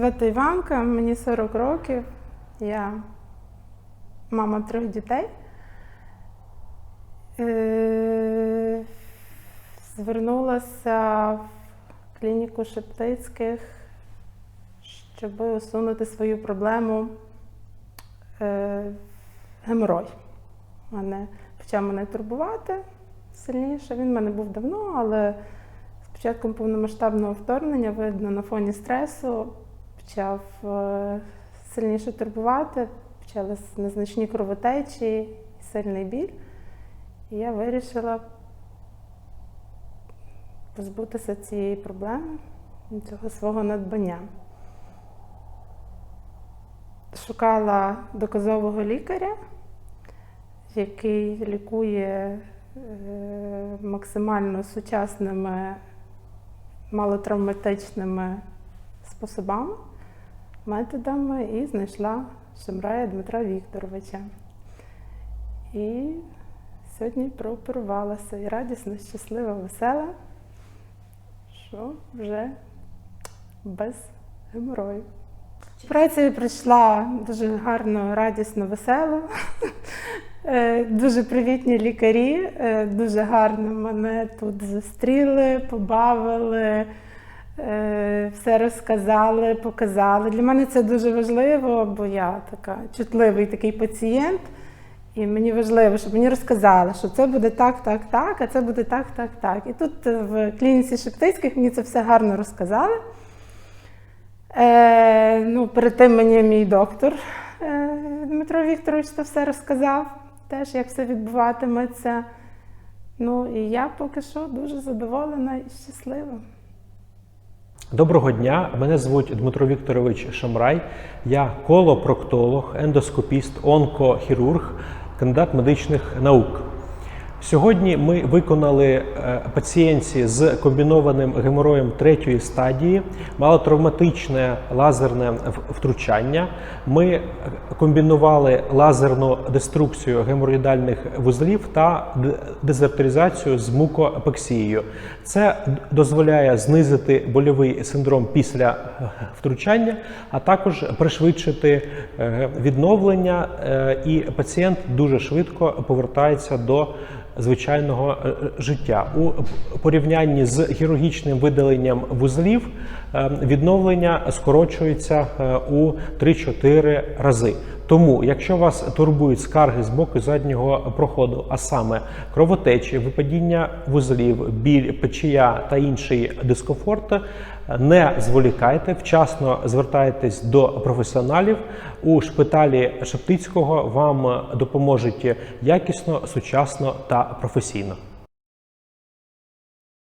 звати Іванка, мені 40 років. Я мама трьох дітей. Е, Звернулася в клініку Шептицьких, щоб усунути свою проблему е, геморой. Мене почав мене турбувати сильніше. Він в мене був давно, але з початком повномасштабного вторгнення, видно, на фоні стресу почав е, сильніше турбувати, почались незначні кровотечі і сильний біль. І я вирішила позбутися цієї проблеми, цього свого надбання. Шукала доказового лікаря, який лікує е, максимально сучасними малотравматичними способами, методами і знайшла Шемрая Дмитра Вікторовича. І сьогодні прооперувалася і радісна, щаслива, весела, що вже без геморою. Праця прийшла дуже гарно, радісно, весело. Е, Дуже привітні лікарі, е, дуже гарно мене тут зустріли, побавили, все розказали, показали. Для мене це дуже важливо, бо я така чутливий такий пацієнт. І мені важливо, щоб мені розказали, що це буде так, так, так, а це буде так, так, так. І тут е, в клініці Шептицьких мені це все гарно розказали. Е, ну, перед тим мені мій доктор е, Дмитро Вікторович це все розказав, теж як все відбуватиметься. Ну і я поки що дуже задоволена і щаслива. Доброго дня, мене звуть Дмитро Вікторович Шамрай. Я колопроктолог, ендоскопіст, онкохірург, кандидат медичних наук. Сьогодні ми виконали е, пацієнтці з комбінованим гемороєм третьої стадії, малотравматичне лазерне втручання. Ми е, комбінували лазерну деструкцію геморроїдальних вузлів та д- з мукоапексією. Це дозволяє знизити больовий синдром після е, втручання, а також пришвидшити відновлення, і пацієнт дуже швидко повертається до звичайного е, життя. У порівнянні з хірургічним видаленням вузлів е, відновлення скорочується е, у 3-4 рази. Тому, якщо вас турбують скарги з боку заднього проходу, а саме кровотечі, випадіння вузлів, біль, печія та інший дискомфорт, не зволікайте, вчасно звертайтесь до професіоналів. У шпиталі Шептицького вам допоможуть якісно, сучасно та професійно.